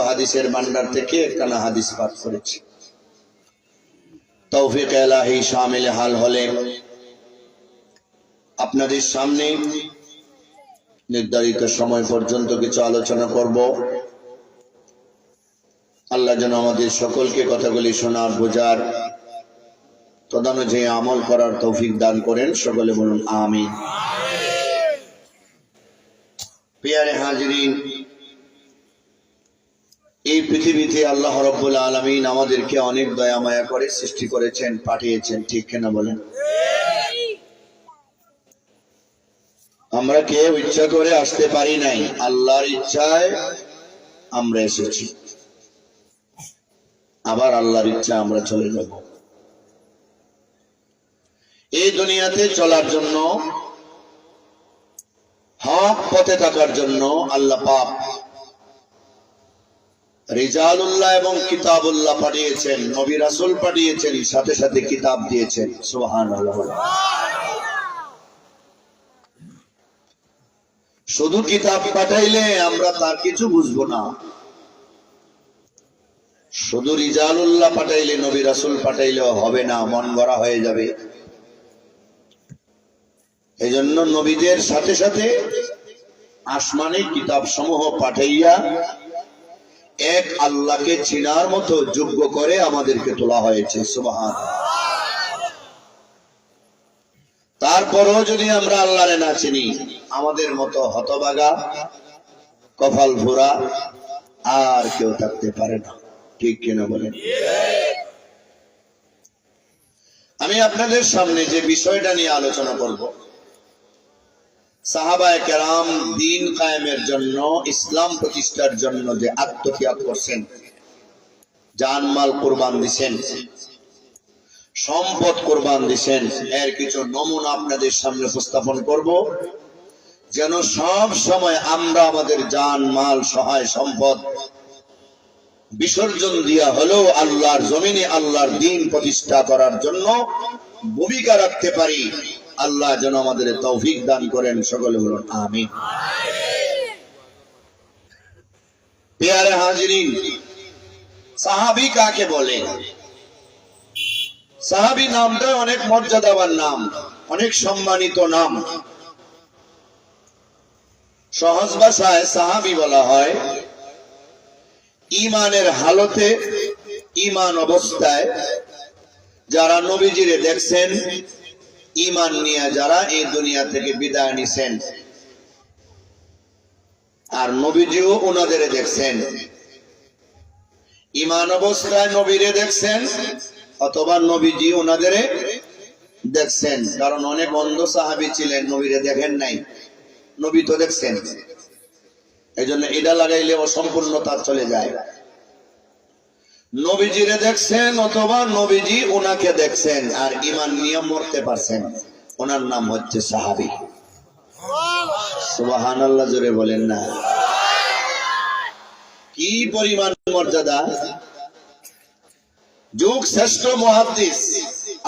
হাদিসের ভান্ডার থেকে একখানা হাদিস পাঠ করেছি। তৌফিক এলাহি শামিল হাল হলে। আপনাদের সামনে নির্ধারিত সময় পর্যন্ত কিছু আলোচনা করব। আল্লাহ যেন আমাদের সকলকে কথাগুলি শোনার বোঝার তদানুযায়ী আমল করার তৌফিক দান করেন। সকলে বলুন আমিন। পিয়ারে হাজিরিন এই পৃথিবীতে আল্লাহ রব্বুল আলমিন আমাদেরকে অনেক দয়া মায়া করে সৃষ্টি করেছেন, পাঠিয়েছেন, ঠিক কেনা বলেন? আমরা কেউ ইচ্ছা করে আসতে পারি নাই, আল্লাহর ইচ্ছায় আমরা এসেছি। আবার আল্লাহর ইচ্ছা আমরা চলে যাব। এই দুনিয়াতে চলার জন্য, হক পথে থাকার জন্য আল্লাহ পাপ রিজালুল্লাহ এবং কিতাবুল্লাহ পাঠিয়েছেন, নবী রাসুল পাঠিয়েছেন, সাথে সাথে কিতাব দিয়েছেন। সোহান শুধু কিতাব পাঠাইলে আমরা তার কিছু বুঝব না। শুধু রিজালুল্লাহ পাঠাইলে, নবী রাসুল পাঠাইলেও হবে না, মন গড়া হয়ে যাবে। এই জন্য নবীদের সাথে সাথে আসমানে কিতাব সমূহ পাঠাইয়া এক আল্লাহকে চিনার মতো যোগ্য করে আমাদেরকে তোলা হয়েছে, সুবাহান। তারপরও যদি আমরা আল্লাহরে না চিনি, আমাদের মতো হতবাগা, কপাল ভোরা আর কেউ থাকতে পারে না। ঠিক কিনা বলেন? আমি আপনাদের সামনে যে বিষয়টা নিয়ে আলোচনা করব সাহাবায় কেরাম দিন কায়েমের জন্য, ইসলাম প্রতিষ্ঠার জন্য যে করছেন জানমাল কোরবান দিছেন, সম্পদ কোরবান দিছেন, এর কিছু নমুনা আপনাদের সামনে উপস্থাপন করব। যেন সব সময় আমরা আমাদের জান, মাল, সহায়, সম্পদ বিসর্জন দিয়া হলেও আল্লাহর জমিনে আল্লাহর দিন প্রতিষ্ঠা করার জন্য ভূমিকা রাখতে পারি। আল্লাহ যেন আমাদের তৌফিক দান করেন, সকলে বলুন আমি পেয়ারে হাজিরিন, সাহাবি কাকে বলে? সাহাবি নামটা অনেক মর্যাদাবান নাম, অনেক সম্মানিত নাম। সহজ ভাষায় সাহাবি বলা হয়, ইমানের হালতে, ইমান অবস্থায়, যারা নবীজিরে দেখছেন ইমান নিয়ে যারা এই দুনিয়া থেকে বিদায় নিছেন, আর নবীজিও ওনাদের দেখছেন। ইমান অবস্থায় নবীরে দেখছেন, অথবা নবীজি ওনাদের দেখছেন। কারণ অনেক অন্ধ সাহাবি ছিলেন, নবীরে দেখেন নাই। নবী তো দেখছেন। এই জন্য এটা লাগাইলে অসম্পূর্ণতা চলে যায়। নবীজিরে দেখছেন অথবা নবীজি ওনাকে দেখছেন, আর ইমান নিয়ে মরতে পারছেন। ওনার নাম হচ্ছে সাহাবি। আল্লাহ জোরে বলেন না। কি পরিমাণ মর্যাদা? যুগ শ্রেষ্ঠ মহাদিস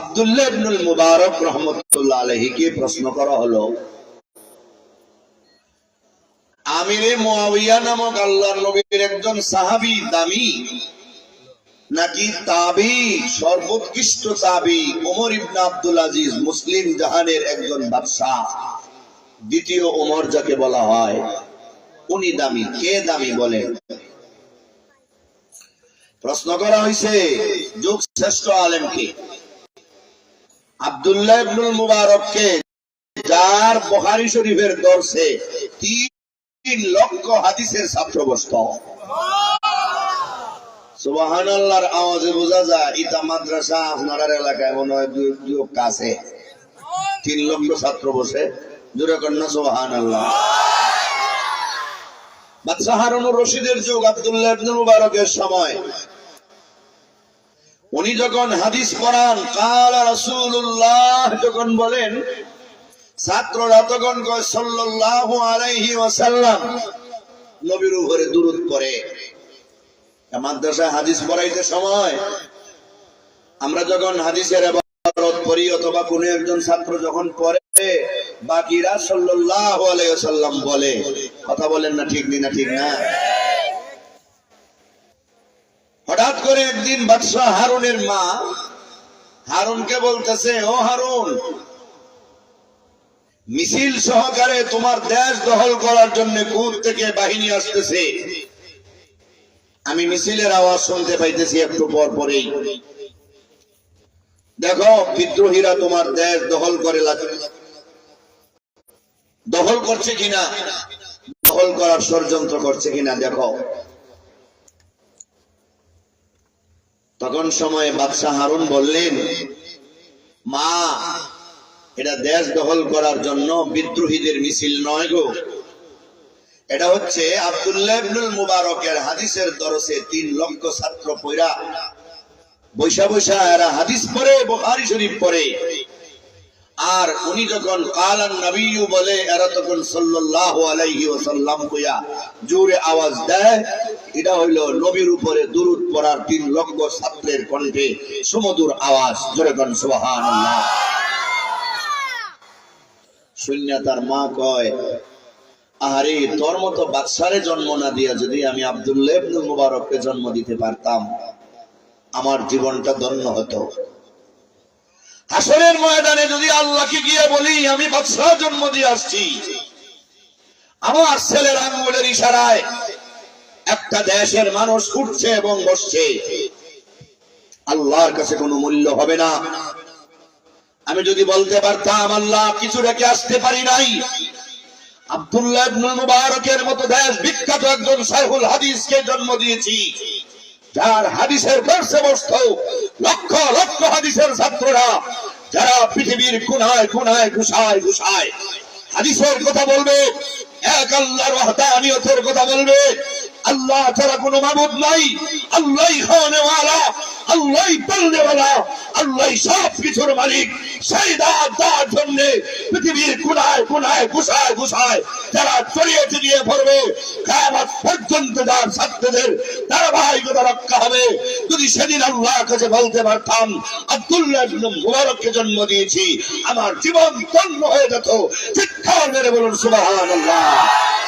আব্দুল্লাহ ইবনুল মুবারক রহমতুল্লাহ আলহীকে প্রশ্ন করা হলো, আমিরে মুয়াবিয়া নামক আল্লাহর নবীর একজন সাহাবি দামি? নাকি তাবি, সর্বোৎকৃষ্ট তাবি ওমর ইবনা আব্দুল আজিজ, মুসলিম জাহানের একজন বাদশাহ। দ্বিতীয় ওমর যাকে বলা হয়, উনি দামি, কে দামি বলে? প্রশ্ন করা হয়েছে যুগ শ্রেষ্ঠ আলেমকে আবদুল্লাহ ইবনুল মুবারককে যার বখারি শরীফের দর্শে তিন লক্ষ হাদিসের ছাত্রবস্ত। আওয়াজে বোঝা যায় মাদ্রাসা, আপনার এলাকায় মনে হয় কাছে। তিন লক্ষ ছাত্র বসে। জোরে কন্যা রশিদের যুগ সময়। উনি যখন হাদিস পড়ান, কালা রাসূলুল্লাহ যখন বলেন, ছাত্ররা তখন কয়, সাল্লাল্লাহু আলাইহি নবীর উপরে দুরূদ পড়ে। মাদ্রাসায় হাদিস পড়াইতে সময়, আমরা যখন হাদিসের পড়ি অথবা কোন একজন ছাত্র যখন পড়ে, বাকিরা বলে। কথা বলেন না ঠিক না ঠিক না? করে একদিন বাদশাহ হারুনের মা, হারুনকে বলতেছে, ও হারুন, মিছিল সহকারে তোমার দেশ দখল করার জন্য কুর থেকে বাহিনী আসতেছে। আমি মিছিলের আওয়াজ শুনতে পাইতেছি একটু পর পরেই। দেখো, বিদ্রোহীরা তোমার দেশ দখল করে লাগ- দখল করছে কিনা? দখল করার ষড়যন্ত্র করছে কিনা, দেখো। তখন সময়ে বাদশাহ হারুন বললেন, মা, এটা দেশ দখল করার জন্য বিদ্রোহীদের মিছিল নয় গো। এটা হচ্ছে আব্দুল্লাহ ইবনুল মুবারকের হাদিসের দরসে তিন লক্ষ ছাত্র পয়রা বৈশা বৈশা এরা হাদিস পড়ে, বুখারী শরীফ পড়ে। আর উনি যখন কালান নবীও বলে, এরা তখন সাল্লাল্লাহু আলাইহি ওয়াসাল্লাম কইয়া জোরে আওয়াজ দেয়। এটা হইল নবীর উপরে দুরূদ পড়ার তিন লক্ষ ছাত্রের কণ্ঠে সুমধুর আওয়াজ। জোরে কোন, সুবহানাল্লাহ। শূন্য তার মা কয় আরে তোর মতো বাদশারে জন্ম না দিয়া যদি আমি আব্দুল্লাহ ইবনুল মুবারককে জন্ম দিতে পারতাম, আমার জীবনটা ধন্য হতো। হাসরের ময়দানে যদি আল্লাহকে গিয়ে বলি, আমি বাদশাহ জন্ম দিয়ে আসছি। আমার ছেলের আঙ্গুলের ইশারায় একটা দেশের মানুষ উঠছে এবং বসছে। আল্লাহর কাছে কোনো মূল্য হবে না। আমি যদি বলতে পারতাম, আল্লাহ কিছু রেখে আসতে পারি নাই। আব্দুল্লাহ মুবারকের মতো দেশ বিখ্যাত একজন সাইফুল হাদিসকে জন্ম দিয়েছি। যার হাদিসের লক্ষ লক্ষ হাদিসের ছাত্ররা, যারা পৃথিবীর ঘুষায় ঘুষায়। হাদিসের কথা বলবে, এক আল্লাহর কথা বলবে। আল্লাহ ছাড়া কোনো মাবুদ নাই আল্লাহ খাওয়ানেওয়ালা আল্লাহ পালনেওয়ালা আল্লাহ সব কিছুর মালিক। সেই দাঁত দাঁত জন্য পৃথিবীর কোনায় কোনায় ঘুষায় ঘুষায় যারা চড়িয়ে চিড়িয়ে পড়বে, কায়ামত পর্যন্ত যার ছাত্রদের ধারাবাহিকতা রক্ষা হবে। যদি সেদিন আল্লাহর কাছে বলতে পারতাম, আব্দুল্লাহ মুবারককে জন্ম দিয়েছি, আমার জীবন তন্ন হয়ে যেত। চিৎকার মেরে বলুন, সুবহানাল্লাহ। তাকবীর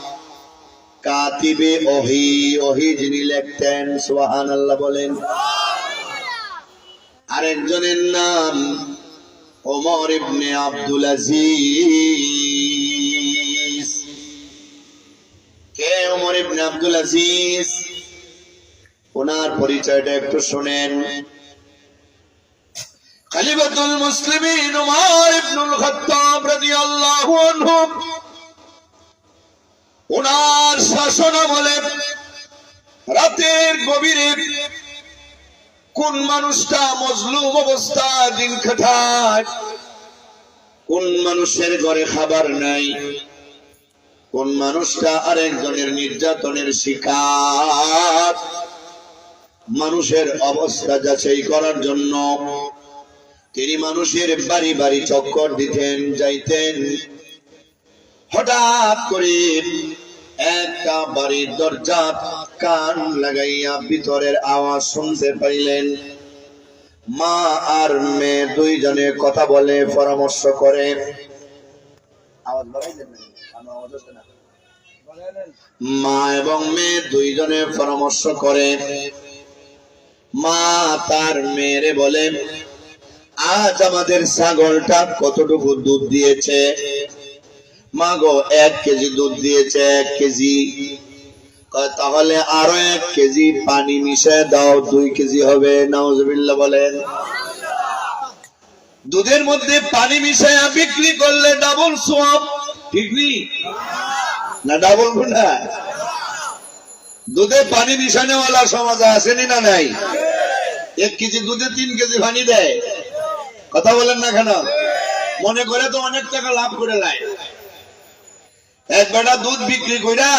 কাতিবে ওহি ওহি যিনি লিখতেন সুবহানাল্লাহ বলেন। আরেকজনের নাম ওমর ইবনে আব্দুল আজিজ। কে ওমর ইবনে আব্দুল আজিজ? ওনার পরিচয়টা একটু শুনেন। খলিফাতুল মুসলিমিন উমর ইবনুল খাত্তাব রাদিয়াল্লাহু আনহু। ওনার শাসন আমলে রাতের গভীরে কোন মানুষটা মজলুম অবস্থা দিন কাটায়? কোন মানুষের ঘরে খাবার নাই? কোন মানুষটা আরেকজনের নির্যাতনের শিকার? মানুষের অবস্থা যাচাই করার জন্য তিনি মানুষের বাড়ি বাড়ি চক্কর দিতেন, যাইতেন। হঠাৎ করে একটা বাড়ির দরজা কান লাগাইয়া ভিতরের আওয়াজ শুনতে পাইলেন মা আর মেয়ে দুইজনে কথা বলে পরামর্শ করে আওয়াজ বাড়াইলেন নাকি? আওয়াজ না। মা এবং মেয়ে দুইজনে পরামর্শ করে মা তার মেয়েরে বলে আজ আমাদের ছাগলটা কতটুকু দুধ দিয়েছে মা গো এক কেজি দুধ দিয়েছে, এক কেজি। তাহলে আরও এক কেজি পানি মিশে দাও, দুই কেজি হবে, নাউজুবিল্লাহ বলেন। দুধের মধ্যে পানি মিশাইয়া বিক্রি করলে ডাবল সোয়াব ঠিক না? ডাবল গুণা দুধে পানি মিশানেওয়ালা সমাজ আসেনি না নাই? এক কেজি দুধে তিন কেজি পানি দেয়। কথা বলেন না কেন? মনে করে তো অনেক টাকা লাভ করে লায়। এক বেটা দুধ বিক্রি কইরা